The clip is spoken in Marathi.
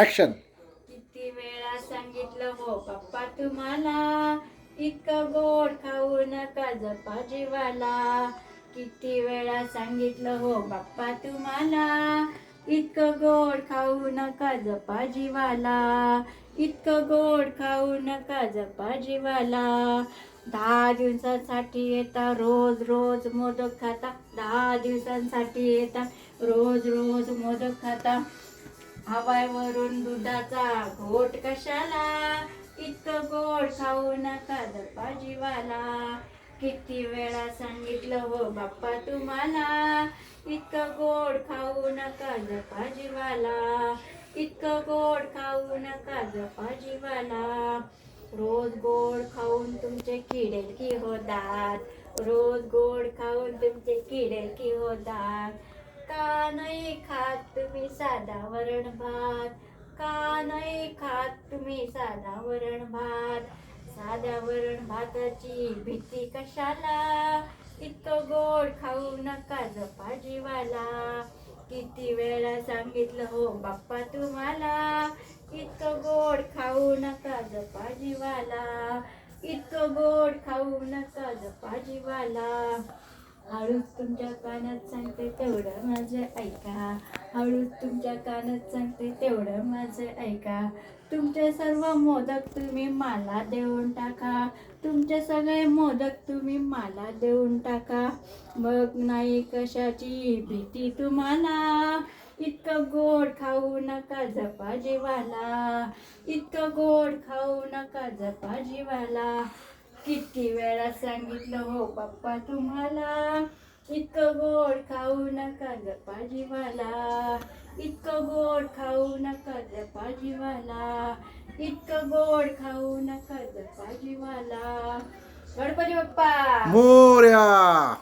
ऍक्शन किती वेळा सांगितलं हो पप्पा तुम्हाला इतकं गोड खाऊ नका जपा जीवाला. किती वेळा सांगितलं हो बाप्पा तुम्हाला इतकं गोड खाऊ नका जपा जीवाला. इतकं गोड खाऊ नका जपा जीवाला. दहा दिवसांसाठी येता रोज रोज मोदक खाता. दहा दिवसांसाठी येता रोज रोज मोदक खाता. हवायवरून दुधाचा घोट कशाला? इतकं गोड खाऊ नका दप्पा जीवाला. किती वेळा सांगितलं हो बाप्पा तुम्हाला? इतकं गोड खाऊ नका जपा जीवाला. इतकं गोड खाऊ नका जपा जीवाला. रोज गोड खाऊन तुमचे किडेल की होतात. रोज गोड खाऊन तुमचे किडेल की होतात. नाही खात तुम्ही साधा वरण भात? का नाही खात तुम्ही साधा वरण भात? साध्या वरण भाताची भीती कशाला? इतकं गोड खाऊ नका जपा जीवाला. किती वेळा सांगितलं हो बाप्पा तुम्हाला? इतकं गोड खाऊ नका जपा जीवाला. इतकं गोड खाऊ नका जपा जीवाला. हळूच तुमच्या कानात सांगते तेवढं माझं ऐका. हळूच तुमच्या कानात सांगते तेवढं माझं ऐका. तुमचे सर्व मोदक तुम्ही मला देऊन टाका. तुमचे सगळे मोदक तुम्ही मला देऊन टाका. मग नाही कशाची भीती तुम्हाला. इतकं गोड खाऊ नका जपा जीवाला. इतकं गोड खाऊ नका जपा जीवाला. किती वेळा सांगितलं हो पप्पा तुम्हाला? इतकं गोड खाऊ नका जपा जीवाला. इतकं गोड खाऊ नका जपा जीवाला. इतकं गोड खाऊ नका जपा जीवाला. गणपती बाप्पा! मोर्या!